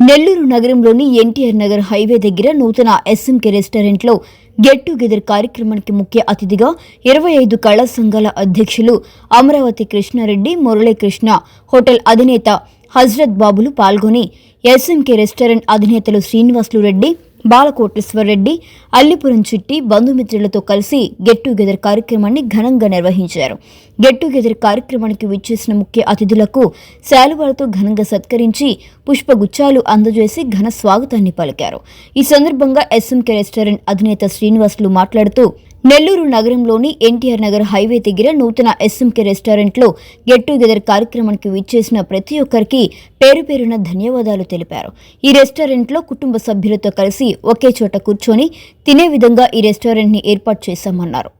నెల్లూరు నగరంలోని ఎన్టీఆర్ నగర్ హైవే దగ్గర నూతన ఎస్ఎంకే రెస్టారెంట్లో గెట్ టుగెదర్ కార్యక్రమానికి ముఖ్య అతిథిగా ఇరవై ఐదు కళా సంఘాల అధ్యక్షులు అమరావతి కృష్ణారెడ్డి మురళీకృష్ణ హోటల్ అధినేత హజ్రత్ బాబులు పాల్గొని ఎస్ఎంకే రెస్టారెంట్ అధినేతలు శ్రీనివాసులు రెడ్డి బాలకోటేశ్వరరెడ్డి అల్లిపురం చిట్టి బంధుమిత్రులతో కలిసి గెట్ టుగెదర్ కార్యక్రమాన్ని ఘనంగా నిర్వహించారు. గెట్ టుగెదర్ కార్యక్రమానికి విచ్చేసిన ముఖ్య అతిథులకు శాలువాలతో ఘనంగా సత్కరించి పుష్పగుచ్చాలు అందజేసి ఘన స్వాగతాన్ని పలికారు. ఈ సందర్భంగా ఎస్ఎంకే రెస్టారెంట్ అధినేత శ్రీనివాసులు మాట్లాడుతూ నెల్లూరు నగరంలోని ఎన్టీఆర్ నగర్ హైవే దగ్గర నూతన ఎస్ఎంకే రెస్టారెంట్లో గెట్ టుగెదర్ కార్యక్రమానికి విచ్చేసిన ప్రతి ఒక్కరికి పేరు పేరున ధన్యవాదాలు తెలిపారు. ఈ రెస్టారెంట్లో కుటుంబ సభ్యులతో కలిసి ఒకే చోట కూర్చొని తినే విధంగా ఈ రెస్టారెంట్ని ఏర్పాటు చేశామన్నారు.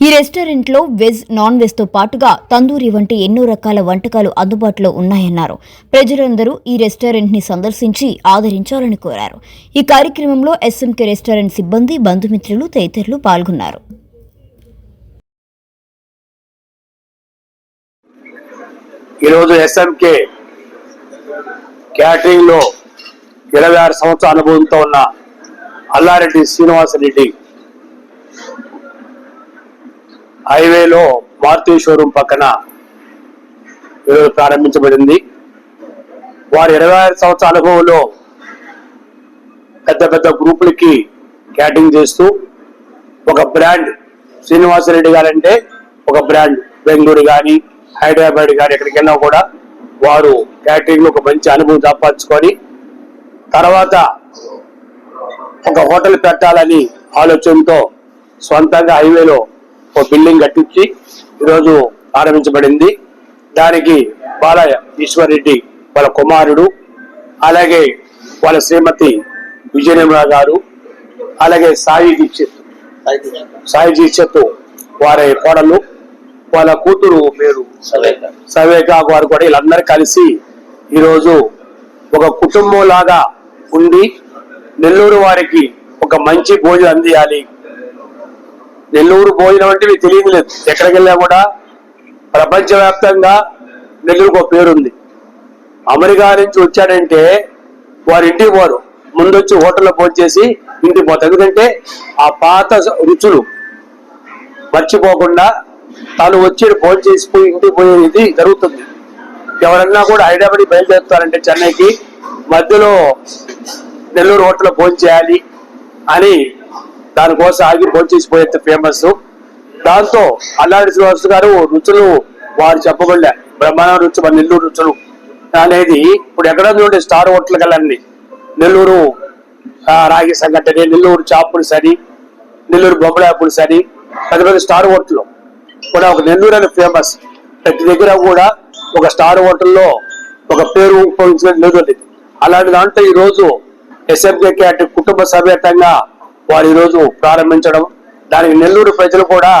ఈ రెస్టారెంట్లో వెజ్ నాన్ వెజ్తో పాటుగా తందూరి వంటి ఎన్నో రకాల వంటకాలు అందుబాటులో ఉన్నాయన్నారు. ప్రజలందరూ ఈ రెస్టారెంట్ని సందర్శించి ఆదరించాలని కోరారు. ఈ కార్యక్రమంలో ఎస్ఎంకే రెస్టారెంట్ సిబ్బంది బంధుమిత్రులు తదితరులు పాల్గొన్నారు. ఈరోజు ఎస్ఎంకే క్యాటరింగ్లో ఇరవై ఆరు సంవత్సరాల అనుభవంతో ఉన్న అల్లారెడ్డి శ్రీనివాసరెడ్డి హైవేలో మారుతి షోరూం పక్కన ఈరోజు ప్రారంభించబడింది. వారు ఇరవై ఆరు సంవత్సరాల అనుభవంలో పెద్ద పెద్ద గ్రూపులకి క్యాటరింగ్ చేస్తూ ఒక బ్రాండ్ శ్రీనివాసరెడ్డి గారంటే ఒక బ్రాండ్. బెంగళూరు కానీ హైదరాబాద్ కానీ ఎక్కడికి వెళ్ళినా కూడా వారు క్యాటరింగ్లో ఒక మంచి అనుభవం సంపాదించుకొని తర్వాత ఒక హోటల్ పెట్టాలని ఆలోచనతో సొంతంగా హైవేలో ఒక బిల్డింగ్ కట్టించి ఈరోజు ఆరంభించబడింది దానికి బాలయ్య ఈశ్వర్రెడ్డి వాళ్ళ కుమారుడు అలాగే వాళ్ళ శ్రీమతి విజయనిర్మల గారు అలాగే సాయి దీక్షిత్. సాయి దీక్షిత్ వారి కోడలు వాళ్ళ కూతురు పేరు సవేక. వారు కూడా వీళ్ళందరూ కలిసి ఈరోజు ఒక కుటుంబం లాగా ఉండి నెల్లూరు వారికి ఒక మంచి భోజనం అందియాలి. నెల్లూరు భోజనం అంటే మీకు తెలియదు లేదు ఎక్కడికి వెళ్ళా కూడా ప్రపంచవ్యాప్తంగా నెల్లూరుకు ఒక పేరుంది. అమెరికా నుంచి వచ్చాడంటే వారి ఇంటికి పోరు. ముందు వచ్చి హోటల్లో భోజనం చేసి ఇంటికి పోతారు. ఎందుకంటే ఆ పాత రుచులు మర్చిపోకుండా తాను వచ్చి భోజనం చేసిపోయి ఇంటికి పోయేది జరుగుతుంది. ఎవరన్నా కూడా హైదరాబాద్ బయలుదేరుతారంటే చెన్నైకి మధ్యలో నెల్లూరు హోటల్లో భోజనం చేయాలి అని దానికోసం ఆగి భోజనం చేసిపోయేంత ఫేమస్ దాంతో అల్లాడి శ్రీనివాస్ గారు రుచులు వారు చెప్పబడలే బ్రహ్మాండ రుచి నెల్లూరు రుచులు అనేది ఇప్పుడు ఎక్కడ చూడండి స్టార్ హోటల్ కలండి నెల్లూరు రాగి సంఘటన నెల్లూరు చాపులు సరి నెల్లూరు బొమ్మడాయ పులుసు అని పెద్ద పెద్ద స్టార్ హోటల్. కూడా ఒక నెల్లూరు అని ఫేమస్ ప్రతి దగ్గర కూడా ఒక స్టార్ హోటల్లో ఒక పేరు ఉపయోగించిన నెల్లూరు అలాంటి దాంట్లో ఈ రోజు ఎస్ఎంకే క్యాట్ కుటుంబ సమేతంగా వారు ఈరోజు రోజు ప్రారంభించడం దానికి నెల్లూరు ప్రజలు కూడా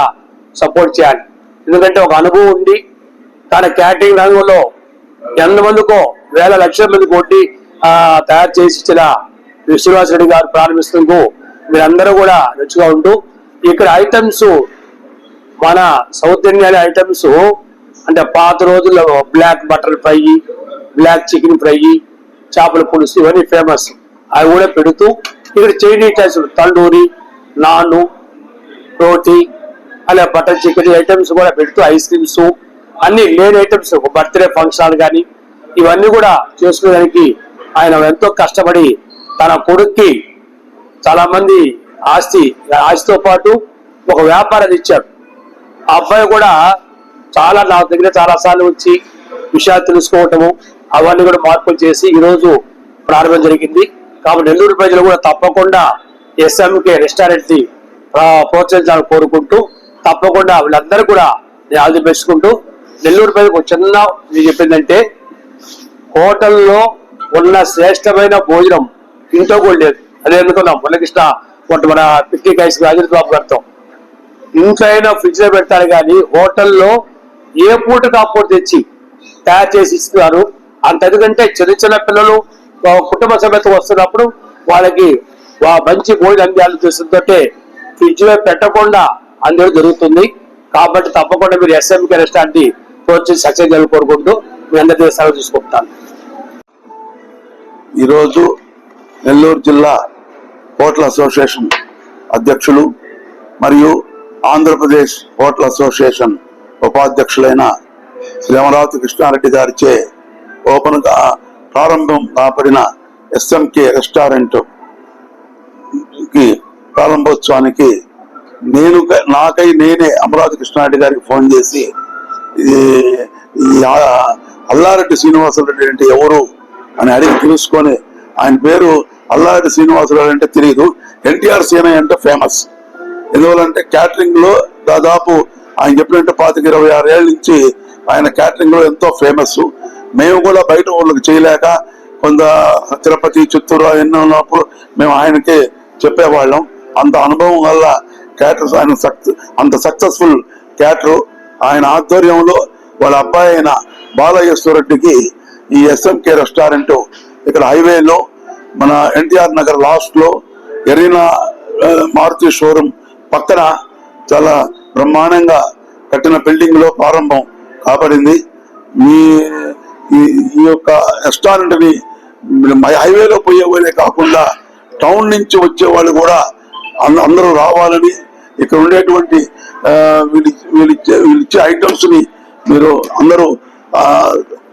సపోర్ట్ చేయాలి. ఎందుకంటే ఒక అనుభవం ఉంది. తన క్యాటరింగ్ రంగంలో ఎంతమందికో వేల లక్షల మంది కొట్టి తయారు చేసి ఇచ్చిన విశ్వనాథ్ రెడ్డి గారు ప్రారంభిస్తూ మీరందరూ కూడా రుచిగా ఉంటూ ఇక్కడ ఐటమ్స్ మన సౌత్ ఇండియన్ ఐటమ్స్ అంటే పాత రోజుల్లో black butter fry black chicken fry చేపల పులుసు ఇవన్నీ ఫేమస్ అవి కూడా పెడుతూ ఇక్కడ చైనీస్ ఐటమ్స్ తండూరి నాను రోటీ అలా బటర్ చికెన్ ఐటమ్స్ కూడా పెడుతూ ఐస్ క్రీమ్స్ అన్ని లేని ఐటమ్స్ బర్త్డే ఫంక్షన్ కానీ ఇవన్నీ కూడా చేసుకోవడానికి ఆయన ఎంతో కష్టపడి తన కొడుక్కి చాలా మంది ఆస్తి ఆస్తితో పాటు ఒక వ్యాపారాన్ని ఇచ్చాడు ఆ అబ్బాయి కూడా చాలా నా దగ్గర చాలా సార్లు వచ్చి విషయాలు తెలుసుకోవటము అవన్నీ కూడా మార్పులు చేసి ఈరోజు ప్రారంభం జరిగింది. కాబట్టి నెల్లూరు ప్రజలు కూడా తప్పకుండా ఎస్ఎంకే రెస్టారెంట్ని ప్రోత్సహించాలని కోరుకుంటూ తప్పకుండా వీళ్ళందరూ కూడా నేను పెంచుకుంటూ నెల్లూరు ప్రజలకు ఒక చిన్న ఇది చెప్పిందంటే హోటల్లో ఉన్న శ్రేష్టమైన భోజనం ఇంట్లో కూడా లేదు. అదే అనుకున్నాం మురళకృష్ణ కొంత మన పిక్నిక్ ఐస్ రాజేంద్ర బాబు గారితో. ఇంట్లో అయినా ఫ్రిడ్జ్లో పెడతారు కానీ హోటల్లో ఏ పూట ఆ తెచ్చి తయారు చేసి ఇస్తున్నారు. అంత చిన్న చిన్న పిల్లలు కుటుంబ సమేత వస్తున్నప్పుడు వాళ్ళకి మంచి భోజనం అందాలని చూస్తుంటే ఫ్రిడ్జ్ పెట్టకుండా అందరూ జరుగుతుంది. కాబట్టి తప్పకుండా మీరు ఎస్ఎంకే రెస్టారెంట్ని ప్రోత్సహించి సక్సెస్ చేయాలని కోరుకుంటూ మీ అందరి సెలవు తీసుకుంటాను. ఈరోజు నెల్లూరు జిల్లా హోటల్ అసోసియేషన్ అధ్యక్షులు మరియు ఆంధ్రప్రదేశ్ హోటల్ అసోసియేషన్ ఉపాధ్యక్షులైన శ్రీమరావతి కృష్ణారెడ్డి గారిచే ఓపెన్గా ప్రారంభం కాబడిన ఎస్ఎంకే రెస్టారెంట్కి ప్రారంభోత్సవానికి నేను నాకై నేనే అమరావతి కృష్ణారెడ్డి గారికి ఫోన్ చేసి ఈ అల్లారెడ్డి శ్రీనివాసరెడ్డి అంటే ఎవరు అని అడిగి తెలుసుకొని ఆయన పేరు అల్లారెడ్డి శ్రీనివాసరావు అంటే తెలియదు ఎన్టీఆర్ సీనయ్య అంటే ఫేమస్. ఎందువల్లంటే క్యాటరింగ్లో దాదాపు ఆయన చెప్పినట్టు పాతిక ఇరవై ఆరు ఏళ్ళ నుంచి ఆయన క్యాటరింగ్లో ఎంతో ఫేమస్ మేము కూడా బయట ఊళ్ళకి చేయలేక కొంత తిరుపతి చిత్తూరు ఎన్నో ఉన్నప్పుడు మేము ఆయనకి చెప్పేవాళ్ళం. అంత అనుభవం వల్ల క్యాటర్ ఆయన సక్సెస్ అంత సక్సెస్ఫుల్ క్యాటర్ ఆయన ఆధ్వర్యంలో వాళ్ళ అబ్బాయి అయిన బాలయేశ్వర రెడ్డికి ఈ ఎస్ఎంకే రెస్టారెంట్ ఇక్కడ హైవేలో మన ఎన్టీఆర్ నగర్ లాస్ట్లో ఎరీనా మారుతి షోరూమ్ పక్కన చాలా బ్రహ్మాండంగా కట్టిన బిల్డింగ్లో ప్రారంభం కాబడింది. మీ ఈ ఈ యొక్క రెస్టారెంట్ని హైవేలో పోయేవాళ్ళే కాకుండా టౌన్ నుంచి వచ్చే వాళ్ళు కూడా అంద- అందరూ రావాలని ఇక్కడ ఉండేటువంటి వీళ్ళు ఇచ్చే వీళ్ళు ఇచ్చే ఐటమ్స్ని మీరు అందరూ ఆ,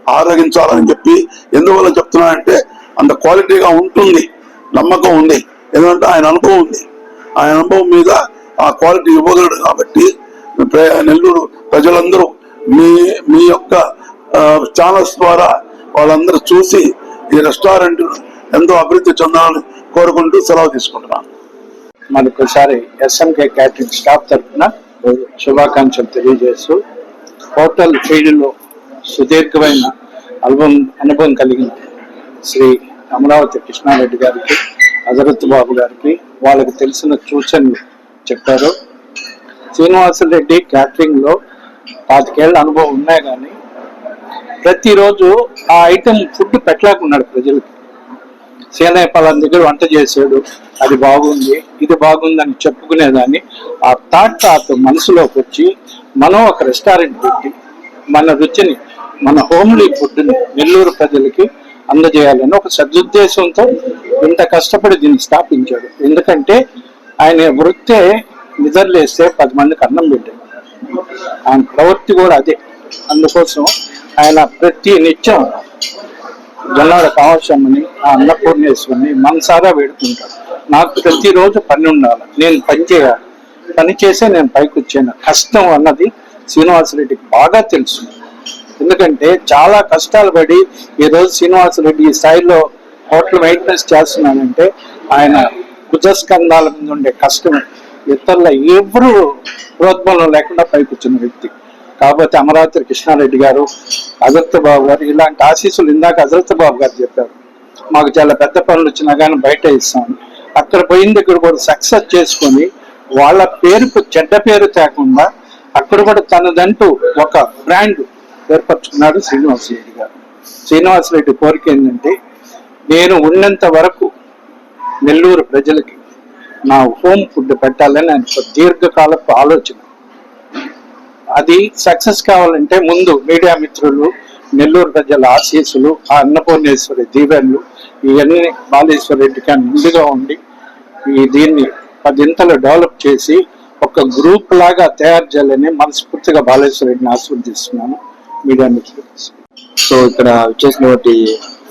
ఆరగించాలని చెప్పి ఎందువల్ల చెప్తున్నానంటే అంత క్వాలిటీగా ఉంటుంది నమ్మకం ఉంది ఎందుకంటే ఆయన అనుభవం ఉంది. ఆయన అనుభవం మీద ఆ క్వాలిటీ ఇవ్వగలడు కాబట్టి నెల్లూరు ప్రజలందరూ మీ మీ యొక్క ఛానల్స్ ద్వారా వాళ్ళందరూ చూసి ఈ రెస్టారెంట్ ఎంతో అభివృద్ధి చెందాలని కోరుకుంటూ సెలవు తీసుకుంటున్నాను. మరొకసారి ఎస్ఎంకే క్యాటరింగ్ స్టాఫ్ తరఫున శుభాకాంక్షలు తెలియజేస్తూ హోటల్ ఫీల్డ్లో సుదీర్ఘమైన అనుభవం అనుభవం కలిగిన శ్రీ అమరావతి కృష్ణారెడ్డి గారికి హజరత్ బాబు గారికి వాళ్ళకి తెలిసిన సూచనలు చెప్పారు. శ్రీనివాసరెడ్డి క్యాటరింగ్లో పాతికేళ్ళ అనుభవం ఉన్నాయి కానీ ప్రతిరోజు ఆ ఐటెం ఫుడ్ పెట్టలేకున్నాడు ప్రజలకి. సేనయ్య పలాన్ దగ్గర వంట చేసాడు అది బాగుంది ఇది బాగుంది అని చెప్పుకునేదాన్ని. ఆ థాట్ ఆ మనసులోకి వచ్చి మనం ఒక రెస్టారెంట్ పెట్టి మన రుచిని మన హోమ్లీ ఫుడ్ని నెల్లూరు ప్రజలకి అందజేయాలని ఒక సదుద్దేశంతో ఇంత కష్టపడి దీన్ని స్థాపించాడు. ఎందుకంటే ఆయన వృత్తే నిద్రలేస్తే పది మందికి అన్నం పెట్టాడు. ఆయన ప్రవృత్తి కూడా అదే. అందుకోసం ఆయన ప్రతి నిత్యం జొన్నాడ కావశమ్మని ఆ అన్నపూర్ణేశ్వరిని మనసారా వేడుకుంటాడు. నాకు ప్రతిరోజు పని ఉండాలి. నేను పని చేయాలి పని చేసే నేను పైకి వచ్చాను. కష్టం అన్నది శ్రీనివాసరెడ్డికి బాగా తెలుసు. ఎందుకంటే చాలా కష్టాలు పడి ఈ రోజు శ్రీనివాసరెడ్డి ఈ స్థాయిలో హోటల్ మెయింటెనెన్స్ చేస్తున్నానంటే ఆయన భుజస్కంధాల మీద ఉండే కష్టం ఇతరుల ఎవరు ప్రోద్బలం లేకుండా పైకి వచ్చిన వ్యక్తి. కాబట్టి అమరావతి కృష్ణారెడ్డి గారు అజరత్ బాబు గారు ఇలాంటి ఆశీస్సులు ఇందాక అజరత్ బాబు గారు చెప్పారు. మాకు చాలా పెద్ద పనులు వచ్చినా కానీ బయట ఇస్తాం. అక్కడ పోయిన దగ్గర కూడా సక్సెస్ చేసుకొని వాళ్ళ పేరుకు చెడ్డ పేరు తేకుండా అక్కడ కూడా తనదంటూ ఒక బ్రాండ్ ఏర్పరచుకున్నాడు శ్రీనివాసరెడ్డి గారు. శ్రీనివాసరెడ్డి కోరిక ఏంటంటే నేను ఉన్నంత వరకు నెల్లూరు ప్రజలకి నా హోమ్ ఫుడ్ పెట్టాలని ఆయన ఒక దీర్ఘకాలపు ఆలోచన. అది సక్సెస్ కావాలంటే ముందు మీడియా మిత్రులు నెల్లూరు ప్రజల ఆశీస్సులు ఆ అన్నపూర్ణేశ్వరి దీవెనలు ఇవన్నీ బాలేశ్వర కానీ ముందుగా ఉండి ఈ దీన్ని పదింతలు డెవలప్ చేసి ఒక గ్రూప్ లాగా తయారు చేయాలని మనస్ఫూర్తిగా బాలేశ్వర రెడ్డిని ఆస్వాదిస్తున్నాను మీడియా మిత్రులు. సో ఇక్కడ వచ్చేసినటువంటి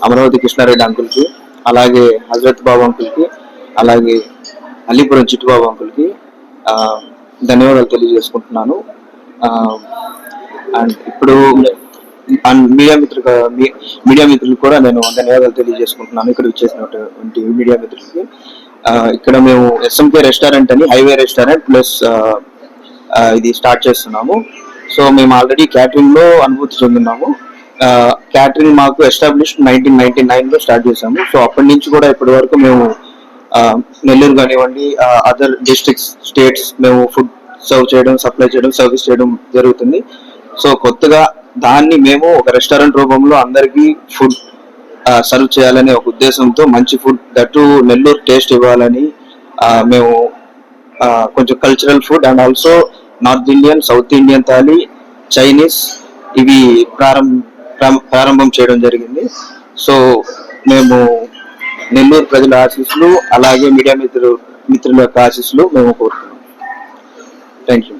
అమరావతి కృష్ణారెడ్డి అంకుల్కి అలాగే హజరత్ బాబు అంకుల్కి అలాగే అలీపురం చిట్టుబాబు అంకుల్కి ధన్యవాదాలు తెలియజేసుకుంటున్నాను. అండ్ ఇప్పుడు అండ్ మీడియా మిత్రులు మీడియా మిత్రులు కూడా నేను ధన్యవాదాలు తెలియజేసుకుంటున్నాను ఇక్కడ వచ్చేసినటువంటి మీడియా మిత్రులకి. ఇక్కడ మేము ఎస్ఎంకే రెస్టారెంట్ అని హైవే రెస్టారెంట్ ప్లస్ ఇది స్టార్ట్ చేస్తున్నాము. సో మేము ఆల్రెడీ క్యాటరింగ్లో అనుభూతి చెందున్నాము. క్యాటరింగ్ మాకు ఎస్టాబ్లిష్ నైన్టీన్ నైన్టీ నైన్లో స్టార్ట్ చేసాము సో అప్పటి నుంచి కూడా ఇప్పటి వరకు మేము నెల్లూరు కానివ్వండి అదర్ డిస్ట్రిక్ట్స్ స్టేట్స్ మేము ఫుడ్ సర్వ్ చేయడం సప్లై చేయడం సర్వీస్ చేయడం జరుగుతుంది. సో కొత్తగా దాన్ని మేము ఒక రెస్టారెంట్ రూపంలో అందరికీ ఫుడ్ సర్వ్ చేయాలనే ఒక ఉద్దేశంతో మంచి ఫుడ్ దట్టు నెల్లూరు టేస్ట్ ఇవ్వాలని మేము కొంచెం cultural food and also north Indian south Indian thali Chinese ఇవి ప్రారంభ ప్రారంభం చేయడం జరిగింది. సో మేము నెల్లూరు ప్రజల ఆశీస్సులు అలాగే మీడియా మిత్రులు మిత్రుల యొక్క ఆశీస్సులు మేము కోరుతున్నాం Thank you.